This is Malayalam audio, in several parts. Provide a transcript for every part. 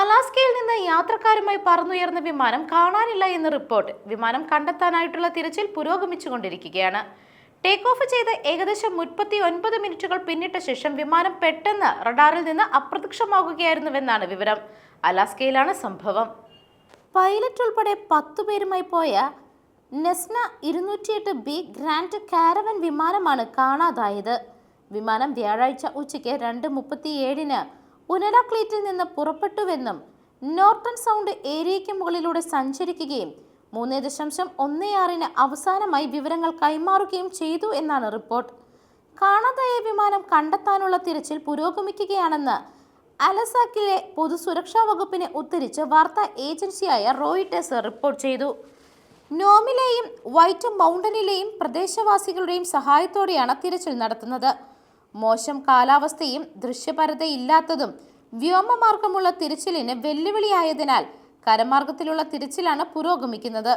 അലാസ്കയിൽ നിന്ന് യാത്രക്കാരുമായി പറന്നുയർന്ന വിമാനം കാണാനില്ല എന്ന് റിപ്പോർട്ട്. വിമാനം കണ്ടെത്താനായിട്ടുള്ള തിരച്ചിൽ പുരോഗമിച്ചുകൊണ്ടിരിക്കുകയാണ്. ടേക്ക് ഓഫ് ചെയ്ത് ഏകദേശം മുപ്പത്തി ഒൻപത് മിനിറ്റുകൾ പിന്നിട്ട ശേഷം വിമാനം പെട്ടെന്ന് റഡാറിൽ നിന്ന് അപ്രത്യക്ഷമാകുകയായിരുന്നുവെന്നാണ് വിവരം. അലാസ്കയിലാണ് സംഭവം. പൈലറ്റ് ഉൾപ്പെടെ പത്തു പേരുമായി പോയ നെസ്ന ഇരുന്നൂറ്റിയെട്ട് ബി ഗ്രാൻഡ് കാരവൻ വിമാനമാണ് കാണാതായത്. വിമാനം വ്യാഴാഴ്ച ഉച്ചയ്ക്ക് രണ്ട് മുപ്പത്തിയേഴിന് ഉനരാക്ലീറ്റിൽ നിന്ന് പുറപ്പെട്ടുവെന്നും നോർട്ടൺ സൗണ്ട് ഏരിയയ്ക്ക് മുകളിലൂടെ സഞ്ചരിക്കുകയും മൂന്ന് ദശാംശം ഒന്ന് ആറിന് അവസാനമായി വിവരങ്ങൾ കൈമാറുകയും ചെയ്തു എന്നാണ് റിപ്പോർട്ട്. കാണാതായ വിമാനം കണ്ടെത്താനുള്ള തിരച്ചിൽ പുരോഗമിക്കുകയാണെന്ന് അലസാക്കിലെ പൊതുസുരക്ഷാ വകുപ്പിനെ ഉദ്ധരിച്ച് വാർത്താ ഏജൻസിയായ റോയിട്ടേഴ്സ് റിപ്പോർട്ട് ചെയ്തു. നോമിലെയും വൈറ്റ് മൗണ്ടനിലെയും പ്രദേശവാസികളുടെയും സഹായത്തോടെയാണ് തിരച്ചിൽ നടത്തുന്നത്. മോശം കാലാവസ്ഥയും ദൃശ്യപരതയില്ലാത്തതും വ്യോമമാർഗമുള്ള തിരച്ചിലിന് വെല്ലുവിളിയായതിനാൽ കരമാർഗത്തിലുള്ള തിരച്ചിലാണ് പുരോഗമിക്കുന്നത്.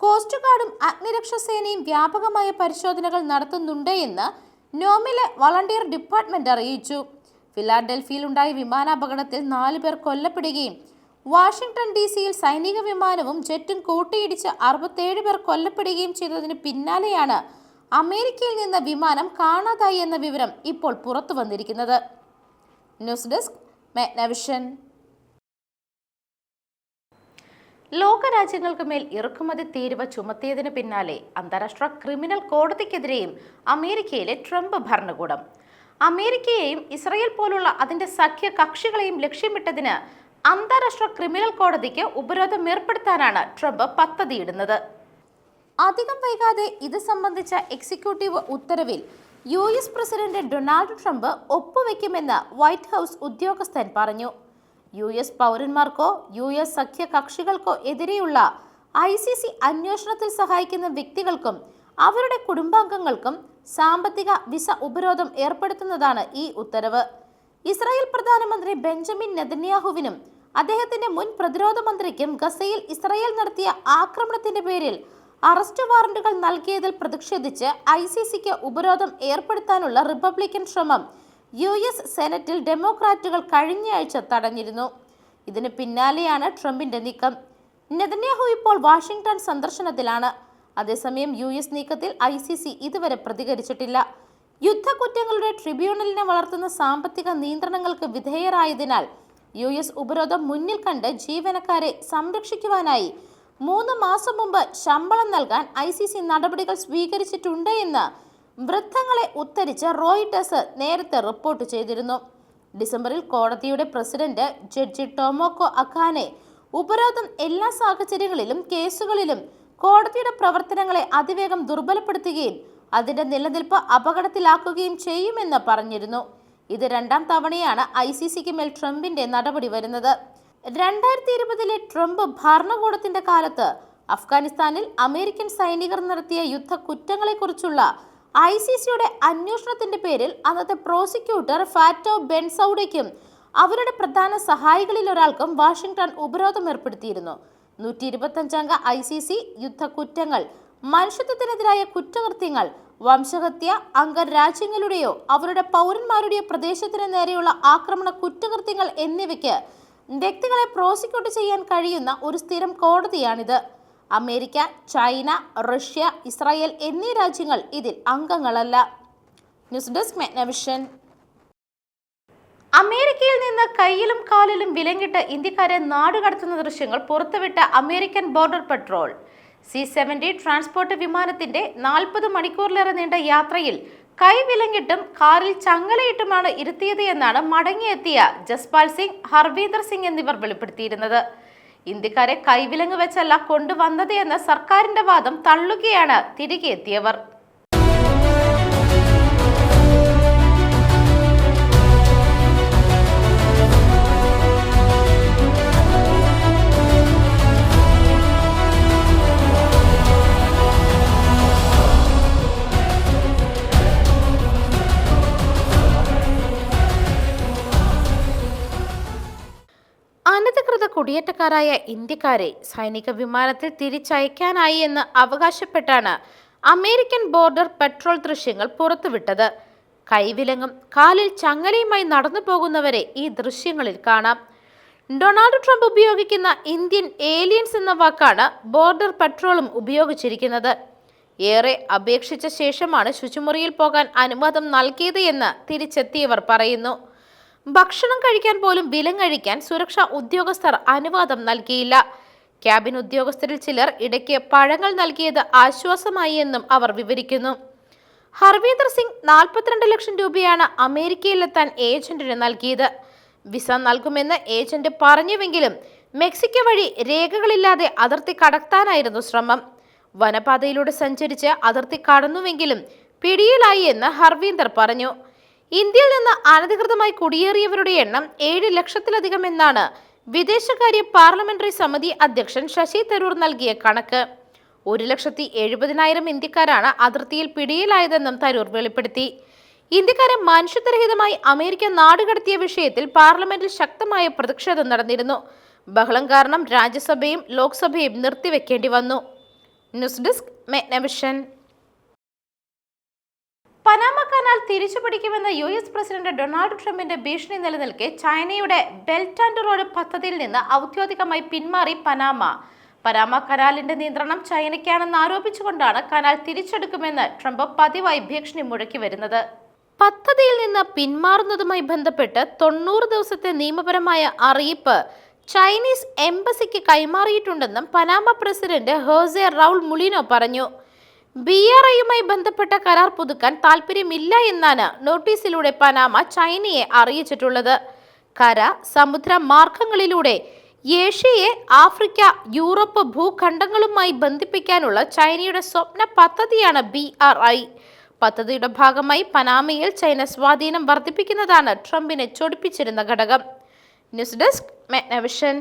കോസ്റ്റ് ഗാർഡും അഗ്നിരക്ഷാസേനയും വ്യാപകമായ പരിശോധനകൾ നടത്തുന്നുണ്ട് എന്ന് നോമിലെ വളണ്ടിയർ ഡിപ്പാർട്ട്മെന്റ് അറിയിച്ചു. ഫിലാഡൽഫിയിലുണ്ടായ വിമാനാപകടത്തിൽ നാലു പേർ കൊല്ലപ്പെടുകയും വാഷിംഗ്ടൺ ഡി സിയിൽ സൈനിക വിമാനവും ജെറ്റും കൂട്ടിയിടിച്ച് അറുപത്തേഴ് പേർ കൊല്ലപ്പെടുകയും ചെയ്തതിന് പിന്നാലെയാണ് അമേരിക്കയിൽ നിന്ന് വിമാനം കാണാതായി എന്ന വിവരം ഇപ്പോൾ പുറത്തു വന്നിരിക്കുന്നത്. ന്യൂസ് ഡെസ്ക് മാഗ്നവിഷൻ ലോകരാജ്യങ്ങൾക്ക് മേൽ ഇറക്കുമതി തീരുവ ചുമത്തിയതിന് പിന്നാലെ അന്താരാഷ്ട്ര ക്രിമിനൽ കോടതിക്കെതിരെയും അമേരിക്കയിലെ ട്രംപ് ഭരണകൂടം. അമേരിക്കയെയും ഇസ്രയേൽ പോലുള്ള അതിന്റെ സഖ്യ കക്ഷികളെയും ലക്ഷ്യമിട്ടതിന് അന്താരാഷ്ട്ര ക്രിമിനൽ കോടതിക്ക് ഉപരോധം ഏർപ്പെടുത്താനാണ് ട്രംപ് പദ്ധതിയിടുന്നത്. അധികം വൈകാതെ ഇത് സംബന്ധിച്ച എക്സിക്യൂട്ടീവ് ഉത്തരവിൽ U S president Donald Trump ഒപ്പുവെക്കുമെന്ന് White House ഉദ്യോഗസ്ഥൻ പറഞ്ഞു. യു എസ് പൗരന്മാർക്കോ യു എസ് സഖ്യ കക്ഷികൾക്കോ എതിരെയുള്ള ഐ സി സി അന്വേഷണത്തിൽ സഹായിക്കുന്ന വ്യക്തികൾക്കും അവരുടെ കുടുംബാംഗങ്ങൾക്കും സാമ്പത്തിക വിസ ഉപരോധം ഏർപ്പെടുത്തുന്നതാണ് ഈ ഉത്തരവ്. ഇസ്രായേൽ പ്രധാനമന്ത്രി ബെഞ്ചമിൻ നെതന്യാഹുവിനും അദ്ദേഹത്തിന്റെ മുൻ പ്രതിരോധ മന്ത്രിക്കും ഗസയിൽ ഇസ്രായേൽ നടത്തിയ ആക്രമണത്തിന്റെ പേരിൽ അറസ്റ്റ് വാറന്റുകൾ നൽകിയതിൽ പ്രതിഷേധിച്ച് ഐ സി സിക്ക് ഉപരോധം ഏർപ്പെടുത്താനുള്ള റിപ്പബ്ലിക്കൻ ശ്രമം യു എസ് സെനറ്റിൽ ഡെമോക്രാറ്റുകൾ കഴിഞ്ഞയാഴ്ച തടഞ്ഞിരുന്നു. ഇതിന് പിന്നാലെയാണ് ട്രംപിന്റെ നീക്കം. നെതന്യാഹു ഇപ്പോൾ വാഷിംഗ്ടൺ സന്ദർശനത്തിലാണ്. അതേസമയം യു എസ് നീക്കത്തിൽ ഐ സി സി ഇതുവരെ പ്രതികരിച്ചിട്ടില്ല. യുദ്ധക്കുറ്റങ്ങളുടെ ട്രിബ്യൂണലിനെ വളർത്തുന്ന സാമ്പത്തിക നിയന്ത്രണങ്ങൾക്ക് വിധേയരായതിനാൽ യു എസ് ഉപരോധം മുന്നിൽ കണ്ട് ജീവനക്കാരെ സംരക്ഷിക്കുവാനായി മൂന്ന് മാസം മുമ്പ് ശമ്പളം നൽകാൻ ഐ സി സി നടപടികൾ സ്വീകരിച്ചിട്ടുണ്ട് എന്ന് വൃദ്ധങ്ങളെ ഉദ്ധരിച്ച് റോയിട്ടേഴ്സ് നേരത്തെ റിപ്പോർട്ട് ചെയ്തിരുന്നു. ഡിസംബറിൽ കോടതിയുടെ പ്രസിഡന്റ് ജഡ്ജി ടോമോക്കോ അഖാനെ ഉപരോധം എല്ലാ സാഹചര്യങ്ങളിലും കേസുകളിലും കോടതിയുടെ പ്രവർത്തനങ്ങളെ അതിവേഗം ദുർബലപ്പെടുത്തുകയും അതിന്റെ നിലനിൽപ്പ് അപകടത്തിലാക്കുകയും ചെയ്യുമെന്ന് പറഞ്ഞിരുന്നു. ഇത് രണ്ടാം തവണയാണ് ഐ സി സിക്ക് മേൽ ട്രംപിന്റെ നടപടി വരുന്നത്. രണ്ടായിരത്തി ഇരുപതിലെ ട്രംപ് ഭരണകൂടത്തിന്റെ കാലത്ത് അഫ്ഗാനിസ്ഥാനിൽ അമേരിക്കൻ സൈനികർ നടത്തിയ യുദ്ധ കുറ്റങ്ങളെക്കുറിച്ചുള്ള ഐ സി സിയുടെ അന്വേഷണത്തിന്റെ പേരിൽ അന്നത്തെ പ്രോസിക്യൂട്ടർ ഫാറ്റോ ബെൻസൌഡയ്ക്കും അവരുടെ പ്രധാന സഹായികളിൽ ഒരാൾക്കും വാഷിംഗ്ടൺ ഉപരോധം ഏർപ്പെടുത്തിയിരുന്നു. നൂറ്റി ഇരുപത്തഞ്ചംഗ ഐ സി സി യുദ്ധ കുറ്റങ്ങൾ മനുഷ്യത്വത്തിനെതിരായ കുറ്റകൃത്യങ്ങൾ വംശഹത്യ അംഗരാജ്യങ്ങളുടെയോ അവരുടെ പൗരന്മാരുടെയോ പ്രദേശത്തിന് നേരെയുള്ള ആക്രമണ കുറ്റകൃത്യങ്ങൾ എന്നിവയ്ക്ക് വ്യക്തികളെ പ്രോസിക്യൂട്ട് ചെയ്യാൻ കഴിയുന്ന ഒരു സ്ഥിരം കോടതിയാണിത്. അമേരിക്ക ചൈന റഷ്യ ഇസ്രായേൽ എന്നീ രാജ്യങ്ങൾ ഇതിൽ അംഗങ്ങളല്ല. News desk Megnavision. അമേരിക്കയിൽ നിന്ന് കയ്യിലും കാലിലും വിലങ്ങിട്ട് ഇന്ത്യക്കാരെ നാടുകടത്തുന്ന ദൃശ്യങ്ങൾ പുറത്തുവിട്ട American border patrol. C seventy transport വിമാനത്തിന്റെ നാൽപ്പത് മണിക്കൂറിലേറെ നീണ്ട യാത്രയിൽ കൈവിലങ്ങിട്ടും കാറിൽ ചങ്ങലയിട്ടുമാണ് ഇരുത്തിയത് എന്നാണ് മടങ്ങിയെത്തിയ ജസ്പാൽ സിംഗ് ഹർവീന്ദർ സിംഗ് എന്നിവർ വെളിപ്പെടുത്തിയിരുന്നത്. ഇന്ത്യക്കാരെ കൈവിലങ്ങ് വെച്ചല്ല കൊണ്ടുവന്നത് എന്ന സർക്കാരിന്റെ വാദം തള്ളുകയാണ് തിരികെ എത്തിയവർ കുടിയേറ്റക്കാരായ ഇന്ത്യക്കാരെ സൈനിക വിമാനത്തിൽ തിരിച്ചയക്കാനായി എന്ന് അവകാശപ്പെട്ടാണ് അമേരിക്കൻ ബോർഡർ പെട്രോൾ ദൃശ്യങ്ങൾ പുറത്തുവിട്ടത്. കൈവിലങ്ങും കാലിൽ ചങ്ങലയുമായി നടന്നു പോകുന്നവരെ ഈ ദൃശ്യങ്ങളിൽ കാണാം. ഡൊണാൾഡ് ട്രംപ് ഉപയോഗിക്കുന്ന ഇന്ത്യൻ ഏലിയൻസ് എന്ന വാക്കാണ് ബോർഡർ പെട്രോളും ഉപയോഗിച്ചിരിക്കുന്നത്. ഏറെ അപേക്ഷിച്ച ശേഷമാണ് ശുചിമുറിയിൽ പോകാൻ അനുവാദം നൽകിയത് എന്ന് തിരിച്ചെത്തിയവർ പറയുന്നു. ഭക്ഷണം കഴിക്കാൻ പോലും വിലങ്ങഴിക്കാൻ സുരക്ഷാ ഉദ്യോഗസ്ഥർ അനുവാദം നൽകിയില്ല. ക്യാബിൻ ഉദ്യോഗസ്ഥരിൽ ചിലർ ഇടയ്ക്ക് പഴങ്ങൾ നൽകിയത് ആശ്വാസമായി എന്നും അവർ വിവരിക്കുന്നു. ഹർവീന്ദർ സിംഗ് നാൽപ്പത്തിരണ്ട് ലക്ഷം രൂപയാണ് അമേരിക്കയിലെത്താൻ ഏജന്റിന് നൽകിയത്. വിസ നൽകുമെന്ന് ഏജന്റ് പറഞ്ഞുവെങ്കിലും മെക്സിക്കോ വഴി രേഖകളില്ലാതെ അതിർത്തി കടത്താനായിരുന്നു ശ്രമം. വനപാതയിലൂടെ സഞ്ചരിച്ച് അതിർത്തി കടന്നുവെങ്കിലും പിടിയിലായി എന്ന് ഹർവീന്ദർ പറഞ്ഞു. ഇന്ത്യയിൽ നിന്ന് അനധികൃതമായി കുടിയേറിയവരുടെ എണ്ണം ഏഴ് ലക്ഷത്തിലധികം എന്നാണ് വിദേശകാര്യ പാർലമെന്ററി സമിതി അധ്യക്ഷൻ ശശി തരൂർ നൽകിയ കണക്ക്. ഒരു ലക്ഷത്തി എഴുപതിനായിരം ഇന്ത്യക്കാരാണ് അതിർത്തിയിൽ പിടിയിലായതെന്നും തരൂർ വെളിപ്പെടുത്തി. ഇന്ത്യക്കാരെ മനുഷ്യത്വരഹിതമായി അമേരിക്ക നാടുകടത്തിയ വിഷയത്തിൽ പാർലമെന്റിൽ ശക്തമായ പ്രതിഷേധം നടന്നിരുന്നു. ബഹളം കാരണം രാജ്യസഭയും ലോക്സഭയും നിർത്തിവെക്കേണ്ടി വന്നു. News desk Megnavision. Panama canal തിരിച്ചു പിടിക്കുമെന്ന യു എസ് പ്രസിഡന്റ് ഡൊണാൾഡ് ട്രംപിന്റെ ഭീഷണി നിലനിൽക്കെ ചൈനയുടെ ബെൽറ്റ് ആൻഡ് റോഡ് പദ്ധതിയിൽ നിന്ന് ഔദ്യോഗികമായി പിന്മാറി പനാമ. പനാമ കനാലിന്റെ നിയന്ത്രണം ചൈനയ്ക്കാണെന്ന് ആരോപിച്ചുകൊണ്ടാണ് കനാൽ തിരിച്ചെടുക്കുമെന്ന് ട്രംപ് പതിവായി ഭീഷണി മുഴക്കി വരുന്നത്. പദ്ധതിയിൽ നിന്ന് പിന്മാറുന്നതുമായി ബന്ധപ്പെട്ട് തൊണ്ണൂറ് ദിവസത്തെ നിയമപരമായ അറിയിപ്പ് ചൈനീസ് എംബസിക്ക് കൈമാറിയിട്ടുണ്ടെന്നും Panama president Jose Raul Mulino പറഞ്ഞു. ബി ആർ ഐയുമായി ബന്ധപ്പെട്ട കരാർ പുതുക്കാൻ താൽപ്പര്യമില്ല എന്നാണ് നോട്ടീസിലൂടെ പനാമ ചൈനയെ അറിയിച്ചിട്ടുള്ളത്. കര സമുദ്ര മാർഗങ്ങളിലൂടെ ഏഷ്യയെ ആഫ്രിക്ക യൂറോപ്പ് ഭൂഖണ്ഡങ്ങളുമായി ബന്ധിപ്പിക്കാനുള്ള ചൈനയുടെ സ്വപ്ന പദ്ധതിയാണ് ബി ആർ ഐ പദ്ധതിയുടെ ഭാഗമായി പനാമയിൽ ചൈന സ്വാധീനം വർദ്ധിപ്പിക്കുന്നതാണ് ട്രംപിനെ ചൊടിപ്പിച്ചിരുന്ന ഘടകം. News desk Megnavision.